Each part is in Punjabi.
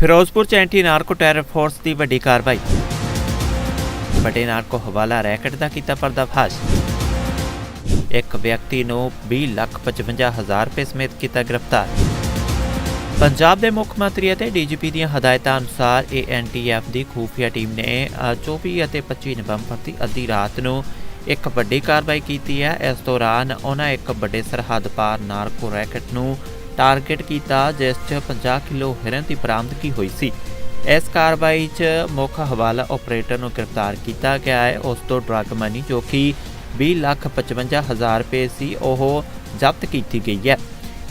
ਫਿਰੋਜ਼ਪੁਰ ਚ ਐਂਟੀ ਨਾਰਕੋ ਟੈਰਰ ਫੋਰਸ ਦੀ ਵੱਡੀ ਕਾਰਵਾਈ। ਵੱਡੇ ਨਾਰਕੋ ਹਵਾਲਾ ਰੈਕਟ ਦਾ ਕੀਤਾ ਪਰਦਾਫਾਸ਼। ਇੱਕ ਵਿਅਕਤੀ ਨੂੰ 20 ਲੱਖ 55 ਹਜ਼ਾਰ ਰੁਪਏ ਸਮੇਤ ਕੀਤਾ ਗ੍ਰਿਫਤਾਰ। ਪੰਜਾਬ ਦੇ ਮੁੱਖ ਮੰਤਰੀ ਅਤੇ ਡੀਜੀਪੀ ਦੀਆਂ ਹਦਾਇਤਾਂ ਅਨੁਸਾਰ ਏਐਨਟੀਐਫ ਦੀ ਖੂਫੀਆ ਟੀਮ ਨੇ ਅ, 24 ਅਤੇ 25 ਨਵੰਬਰ ਦੀ ਅੱਧੀ ਰਾਤ ਨੂੰ ਇੱਕ ਵੱਡੀ ਕਾਰਵਾਈ ਕੀਤੀ ਹੈ। ਇਸ ਦੌਰਾਨ ਉਹਨਾਂ ਇੱਕ ਵੱਡੇ ਸਰਹੱਦ ਪਾਰ ਨਾਰਕੋ ਰੈਕਟ ਨੂੰ ਟਾਰਗੇਟ ਕੀਤਾ, ਜਿਸ 'ਚ 50 ਕਿਲੋ ਹੈਰੋਇਨ ਦੀ ਬਰਾਮਦਗੀ ਹੋਈ ਸੀ। ਇਸ ਕਾਰਵਾਈ 'ਚ ਮੁੱਖ ਹਵਾਲਾ ਆਪਰੇਟਰ ਨੂੰ ਗ੍ਰਿਫਤਾਰ ਕੀਤਾ ਗਿਆ ਹੈ। ਉਸ ਤੋਂ ਡਰੱਗ ਮਨੀ ਜੋ ਕਿ 20 ਲੱਖ 55 ਹਜ਼ਾਰ ਰੁਪਏ ਸੀ, ਉਹ ਜ਼ਬਤ ਕੀਤੀ ਗਈ ਹੈ।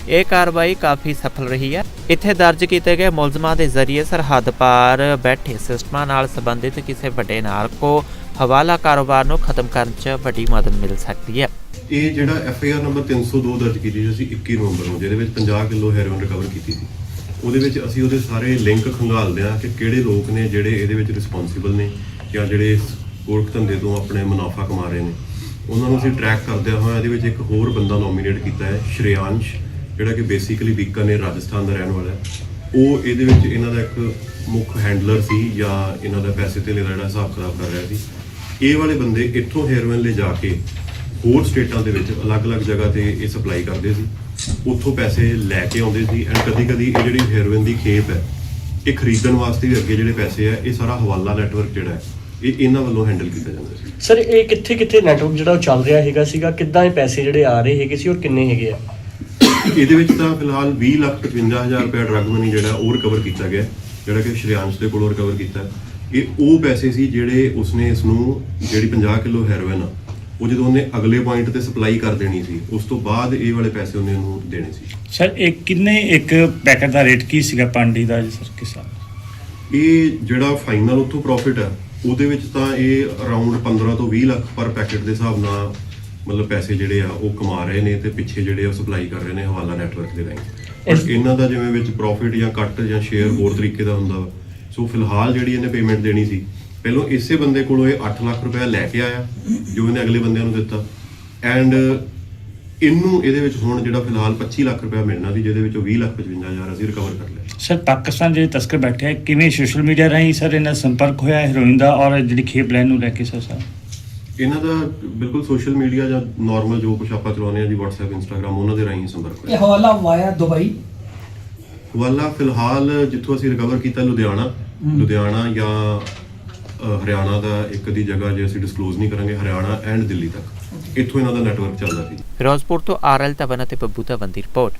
ਇਹ ਕਾਰਵਾਈ ਕਾਫੀ ਸਫਲ ਰਹੀ ਹੈ। ਇੱਥੇ ਦਰਜ ਕੀਤੇ ਗਏ ਮੁਲਜ਼ਮਾਂ ਦੇ ਜ਼ਰੀਏ ਸਰਹੱਦ ਪਾਰ ਬੈਠੇ ਸਿਸਟਮਾਂ ਨਾਲ ਸੰਬੰਧਿਤ ਕਿਸੇ ਵੱਡੇ ਨਾਰਕੋ ਹਵਾਲਾ ਕਾਰੋਬਾਰ ਨੂੰ ਖਤਮ ਕਰਨ 'ਚ ਵੱਡੀ ਮਦਦ ਮਿਲ ਸਕਦੀ ਹੈ। ਇਹ ਜਿਹੜਾ ਐਫ ਆਈ ਆਰ ਨੰਬਰ 302 ਦਰਜ ਕੀਤੀ ਸੀ ਅਸੀਂ 21 ਨਵੰਬਰ ਨੂੰ, ਜਿਹਦੇ ਵਿੱਚ 50 ਕਿਲੋ ਹੈਰੋਇਨ ਰਿਕਵਰ ਕੀਤੀ ਸੀ। ਉਹਦੇ ਵਿੱਚ ਅਸੀਂ ਉਹਦੇ ਸਾਰੇ ਲਿੰਕ ਖੰਗਾਲਦੇ ਆ ਕਿ ਕਿਹੜੇ ਲੋਕ ਨੇ ਜਿਹੜੇ ਇਹਦੇ ਵਿੱਚ ਰਿਸਪੌਂਸਿਬਲ ਨੇ ਜਾਂ ਜਿਹੜੇ ਇਸ ਧੰਦੇ ਤੋਂ ਆਪਣੇ ਮੁਨਾਫਾ ਕਮਾ ਰਹੇ ਨੇ। ਉਹਨਾਂ ਨੂੰ ਅਸੀਂ ਟਰੈਕ ਕਰਦੇ ਹੋਏ ਇਹਦੇ ਵਿੱਚ ਇੱਕ ਹੋਰ ਬੰਦਾ ਨੋਮੀਨੇਟ ਕੀਤਾ ਹੈ ਸ਼੍ਰੇਯਾਂਸ਼ ਜਿਹੜਾ ਕਿ ਬੇਸਿਕਲੀ ਬੀਕਾਨੇਰ ਰਾਜਸਥਾਨ ਦਾ ਰਹਿਣ ਵਾਲਾ ਹੈ। ਉਹ ਇਹਦੇ ਵਿੱਚ ਇਹਨਾਂ ਦਾ ਇੱਕ ਮੁੱਖ ਹੈਂਡਲਰ ਸੀ ਜਾਂ ਇਹਨਾਂ ਦਾ ਪੈਸੇ ਤੇ ਦਾ ਜਿਹੜਾ ਹਿਸਾਬ ਖਰਾਬ ਕਰ ਰਿਹਾ ਸੀ। ਇਹ ਵਾਲੇ ਬੰਦੇ ਇੱਥੋਂ ਹੈਰੋਇਨ ਲੈ ਜਾ ਕੇ ਹੋਰ ਸਟੇਟਾਂ ਦੇ ਵਿੱਚ ਅਲੱਗ-ਅਲੱਗ ਜਗ੍ਹਾ ਤੇ ਇਹ ਸਪਲਾਈ ਕਰਦੇ ਸੀ। ਉੱਥੋਂ ਪੈਸੇ ਲੈ ਕੇ ਆਉਂਦੇ ਸੀ ਐਂਡ ਕਦੀ-ਕਦੀ ਇਹ ਜਿਹੜੀ ਹੈਰੋਇਨ ਦੀ ਖੇਪ ਹੈ ਇਹ ਖਰੀਦਣ ਵਾਸਤੇ ਵੀ ਅੱਗੇ ਜਿਹੜੇ ਪੈਸੇ ਆ ਇਹ ਸਾਰਾ ਹਵਾਲਾ ਨੈਟਵਰਕ ਜਿਹੜਾ ਹੈ ਇਹ ਇਹਨਾਂ ਵੱਲੋਂ ਹੈਂਡਲ ਕੀਤਾ ਜਾਂਦਾ ਸੀ। ਸਰ ਇਹ ਕਿੱਥੇ ਕਿੱਥੇ ਨੈਟਵਰਕ ਜਿਹੜਾ ਉਹ ਚੱਲ ਰਿਹਾ ਹੈਗਾ ਸੀਗਾ ਕਿੱਦਾਂ ਇਹ ਪੈਸੇ ਜਿਹੜੇ ਆ ਰਹੇ ਹੈਗੇ ਸੀ ਔਰ ਕਿੰਨੇ ਹੈਗੇ ਆ? ਇਹਦੇ ਵਿੱਚ ਤਾਂ ਫਿਲਹਾਲ 20 ਲੱਖ 55000 ਰੁਪਏ ਡਰੱਗ ਮਨੀ ਜਿਹੜਾ ਉਹ ਰਿਕਵਰ ਕੀਤਾ ਗਿਆ ਜਿਹੜਾ ਕਿ ਸ਼੍ਰੇਆਂਸ਼ ਦੇ ਕੋਲੋਂ ਰਿਕਵਰ ਕੀਤਾ। ਇਹ ਉਹ ਪੈਸੇ ਸੀ ਜਿਹੜੇ ਉਸਨੇ ਇਸ ਨੂੰ ਜਿਹੜੀ 50 ਕਿਲੋ ਹੈਰੋਇਨ ਆ ਉਹ ਜਦੋਂ ਉਹਨੇ ਅਗਲੇ ਪੁਆਇੰਟ ਤੇ ਸਪਲਾਈ ਕਰ ਦੇਣੀ ਸੀ ਉਸ ਤੋਂ ਬਾਅਦ ਇਹ ਵਾਲੇ ਪੈਸੇ ਉਹਨੇ ਉਹਨੂੰ ਦੇਣੇ ਸੀ। ਸਰ ਇਹ ਕਿੰਨੇ ਇੱਕ ਪੈਕੇਟ ਦਾ ਰੇਟ ਕੀ ਸੀਗਾ ਪਾਂਡੀ ਦਾ ਜੀ ਸਰ ਕਿਸ ਇਹ ਜਿਹੜਾ ਫਾਈਨਲ ਉੱਥੋਂ ਪ੍ਰੋਫਿਟ ਹੈ ਉਹਦੇ ਵਿੱਚ ਤਾਂ ਇਹ ਅਰਾਊਂਡ 15 ਤੋਂ 20 ਲੱਖ ਪਰ ਪੈਕੇਟ ਦੇ ਹਿਸਾਬ ਨਾਲ ਮਤਲਬ ਪੈਸੇ ਜਿਹੜੇ ਆ ਉਹ ਕਮਾ ਰਹੇ ਨੇ ਤੇ ਪਿੱਛੇ ਜਿਹੜੇ ਆ ਸਪਲਾਈ ਕਰ ਰਹੇ ਨੇ ਹਵਾਲਾ ਨੈਟਵਰਕ ਦੇ ਰਾਹੀਂ। ਪਰ ਇਸ- ਇਹਨਾਂ ਦਾ ਜਿਵੇਂ ਵਿੱਚ ਪ੍ਰੋਫਿਟ ਜਾਂ ਕੱਟ ਜਾਂ ਸ਼ੇਅਰ ਹੋਰ ਤਰੀਕੇ ਦਾ ਹੁੰਦਾ। ਸੋ ਫਿਲਹਾਲ ਜਿਹੜੀ ਇਹਨੇ ਪੇਮੈਂਟ ਦੇਣੀ ਸੀ ਪਹਿਲਾਂ ਇਸੇ ਬੰਦੇ ਕੋਲੋਂ ਇਹ 8 ਲੱਖ ਰੁਪਏ ਲੈ ਕੇ ਆਇਆ ਜੋ ਇਹਨੇ ਅਗਲੇ ਬੰਦਿਆਂ ਨੂੰ ਦਿੱਤਾ। ਐਂਡ ਇਹਨੂੰ ਇਹਦੇ ਵਿੱਚ ਹੁਣ ਜਿਹੜਾ ਫਿਲਹਾਲ 25 ਲੱਖ ਰੁਪਏ ਮਿਲਣਾ ਸੀ ਜਿਹਦੇ ਵਿੱਚੋਂ 20 ਲੱਖ 55000 ਅਸੀਂ ਰਿਕਵਰ ਕਰ ਲਿਆ। ਸਰ ਪਾਕਿਸਤਾਨ ਜਿਹੜੇ ਤਸਕਰ ਬੈਠੇ ਆ ਕਿਵੇਂ ਸੋਸ਼ਲ ਮੀਡੀਆ ਰਾਹੀਂ ਸਰ ਇਹਨਾਂ ਦਾ ਸੰਪਰਕ ਹੋਇਆ ਹੈਰੋਇਨ ਦਾ ਔਰ ਜਿਹੜੀ ਖੇਪ ਲੈਣ ਨੂੰ ਲੈ ਕੇ ਸਰ? ਸਰ ਇਹਨਾਂ ਦਾ ਬਿਲਕੁਲ ਸੋਸ਼ਲ ਮੀਡੀਆ ਜਾਂ ਨਾਰਮਲ ਜੋ ਕੁਝ ਆਪਾਂ ਚਲਾਉਂਦੇ ਆ ਜੀ WhatsApp Instagram ਉਹਨਾਂ ਦੇ ਰਾਹੀਂ ਸੰਪਰਕ ਇਹ ਹੋਇਆ ਹਵਾਲਾ ਵਾਇਆ ਦੁਬਈ। ਹਵਾਲਾ ਫਿਲਹਾਲ ਜਿੱਥੋਂ ਅਸੀਂ ਰਿਕਵਰ ਕੀਤਾ ਲੁਧਿਆਣਾ। ਲੁਧਿਆਣਾ ਜਾਂ ਹਰਿਆਣਾ ਦਾ ਇੱਕ ਦੀ ਜਗ੍ਹਾ ਜੇ ਅਸੀਂ ਡਿਸਕਲੋਜ਼ ਨਹੀਂ ਕਰਾਂਗੇ ਹਰਿਆਣਾ ਐਂਡ ਦਿੱਲੀ ਤੱਕ। ਇੱਥੋਂ ਇਹਨਾਂ ਦਾ ਨੈਟਵਰਕ ਚੱਲਦਾ ਸੀ। ਫਿਰੋਜ਼ਪੁਰ ਤੋਂ ਆਰਐਲ ਤਵਨ ਅਤੇ ਬੱਬੂ ਧਵਨ ਦੀ ਰਿਪੋਰਟ।